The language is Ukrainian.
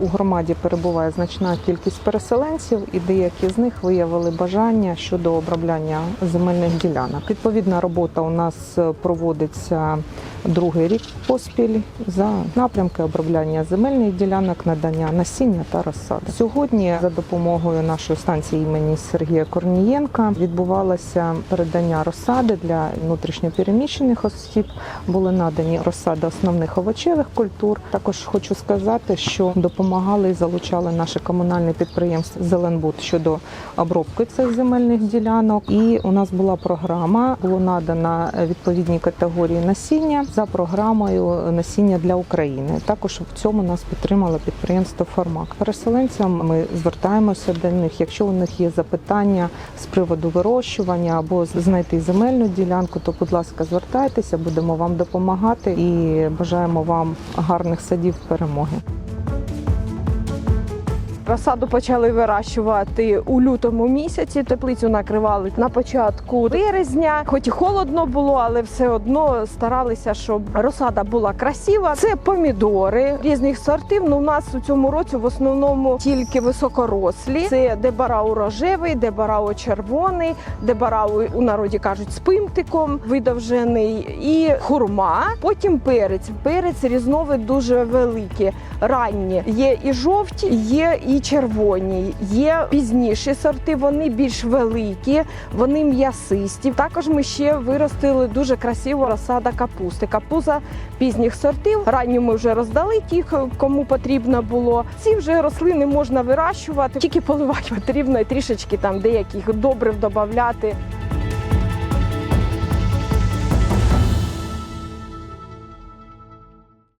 У громаді перебуває значна кількість переселенців, і деякі з них виявили бажання щодо обробляння земельних ділянок. Відповідна робота у нас е, проводиться другий рік поспіль за напрямки обробляння земельних ділянок, надання насіння та розсади. Сьогодні за допомогою нашої станції імені Сергія Корнієнка відбувалося передання розсади для внутрішньопереміщених осіб. Були надані розсади основних овочевих культур. Також хочу сказати, що допомагали і залучали наше комунальне підприємство Зеленбуд щодо обробки цих земельних ділянок. І у нас була програма, було надано відповідні категорії насіння за програмою насіння для України. Також в цьому нас підтримало підприємство Формак. Переселенцям ми звертаємося до них. Якщо у них є запитання з приводу вирощування або знайти земельну ділянку, то будь ласка, звертайтеся, будемо вам допомагати і бажаємо вам гарних садів перемоги. Розсаду почали вирощувати у лютому місяці. Теплицю накривали на початку березня. Хоч і холодно було, але все одно старалися, щоб розсада була красива. Це помідори різних сортів. Ну, у нас у цьому році в основному тільки високорослі. Це дебарау рожевий, дебарау червоний, дебарау у народі кажуть з видовжений і хурма. Потім перець. Перець різновид дуже великі, ранні. Є і жовті, є червоні. Є пізніші сорти, вони більш великі, вони м'ясисті. Також ми ще виростили дуже красиву розсада капусти. Капуза пізніх сортів. Ранню ми вже роздали тих, кому потрібно було. Ці вже рослини можна вирощувати, тільки поливати потрібно і трішечки там деяких добрив додати.